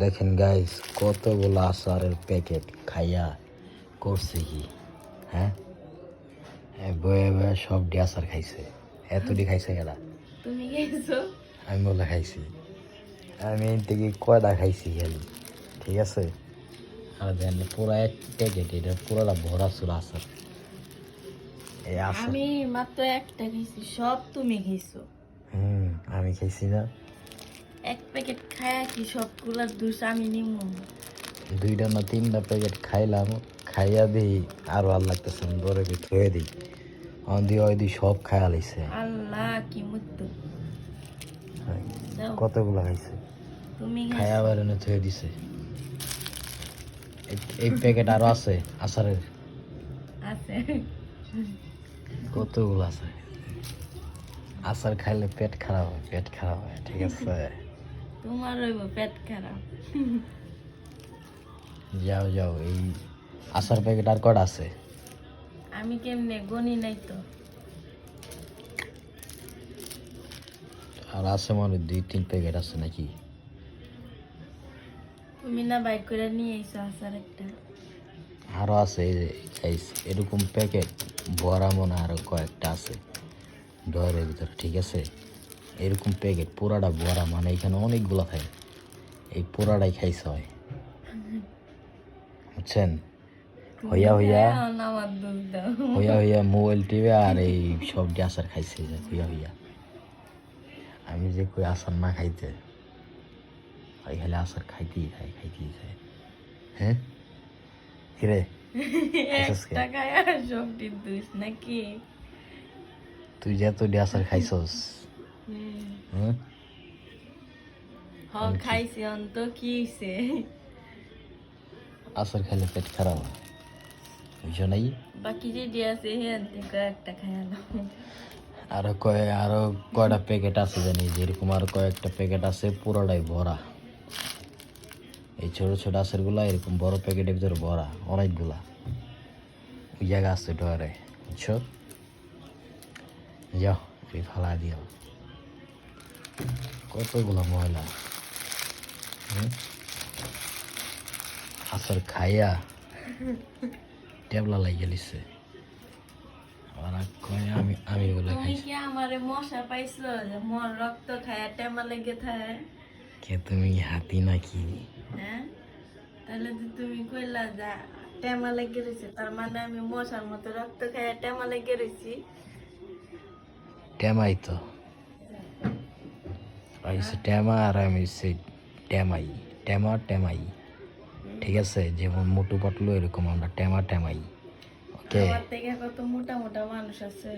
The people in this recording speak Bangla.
দেখেন গাইস কতগুলো আচারের প্যাকেট খাইয়া করছে কি? হ্যাঁ? এ বয়ে বয়ে সব ডি আচার খাইছে। এতটি খাইছে গেলা তুমি আমি বলে খাইছি। আমি থেকে কয়টা খাইছি খালি? ঠিক আছে? আর দেন পুরা এক প্যাকেট এটা পুরোটা ভরা ছিল আচার। আমি মাত্র একটা খেয়েছি সব তুমি খেয়েছো হুম আমি খাইছি না। এক প্যাকেট খায়া কি সবগুলার দুষ আমি নিমু? দুইটা না তিনটা প্যাকেট খাইলাম খাইয়া দিই আর ভালো লাগতেছে না কি থয়ে দিই। অন দিয়ে ওই দিই সব খাইয়া লাইছে। আল্লাহ কি মৃত্যু। কতগুলো খাইছে? তুমি খাইয়া বেরোনে থয়ে দিছে। এই- এই প্যাকেট আরও আছে আচারের। আছে। কতগুলো আছে? আচার খাইলে পেট খারাপ হয় পেট খারাপ হয় ঠিক আছে। তোমার হইব পেট খারাপ। যাও যাও এই আচার প্যাকেট আর কটা আছে? আমি কেমনে গনি নাই তো। আর আছে মানে দুই তিন প্যাকেট আছে নাকি? তুমি না বাইক করে নিয়ে এসো আসার একটা। আরও আছে এরকম প্যাকেট ভরা মনে আরও কয়েকটা আছে। ডয়ের ভিতরে ঠিক আছে? এরকম প্যাকেট পুরাটা ভরা মানে এখানে অনেকগুলো খায় এই পুরাটাই খাইছে হয়। বুঝছেন? হইয়া হইয়া দাও। হইয়া হইয়া মোবাইল টিভি আর এই সব আচার খাইছে হইয়া হইয়া। আমি যে কই আচার না খাইতে ওই খালি আচার খাইতেই খাই খাইতেই খাই হ্যাঁ? কিরে তুই যে তো আচার খাইছস। হ্যাঁ। হ খাইছি অন্ত কি হইছে? খাইলে পেট খারাপ হয়। বুঝছ নাই? বাকি যেটি আছে হেন থেকে একটা আরও কয় আরও কয়টা প্যাকেট আছে জানি? যেরকম আরও কয়েকটা প্যাকেট আছে পুরোটাই ভরা। এই ছোট ছোট আচারগুলা এরকম বড় প্যাকেটের ভিতরে ভরা অনেকগুলা। ওই জায়গা আছে ডরে বুঝছ? যাও ফালা দিও। কতগুলা ময়লা? আচার খাইয়া টেবলা লাগিয়ে লিছে। আর কয় আমি আমি ওগুলা তুমি কি আমারে মশা পাইছো যে মোর রক্ত খায়া টেমা লেগে থাকে কে তুমি হাতি নাকি? হ্যাঁ? তাহলে তো তুমি কইলা যা টেমা লেগে তার মানে আমি মশার মতো রক্ত খায়া টেমা লেগে টেমাই তো আর হচ্ছে ট্যামা আর আমি হচ্ছে ট্যামাই ট্যামা ট্যামাই ঠিক আছে? যেমন মোটু পাটলু এরকম আমরা ট্যামা ট্যামাই ওকে থেকে কত মোটা মোটা মানুষ আছে।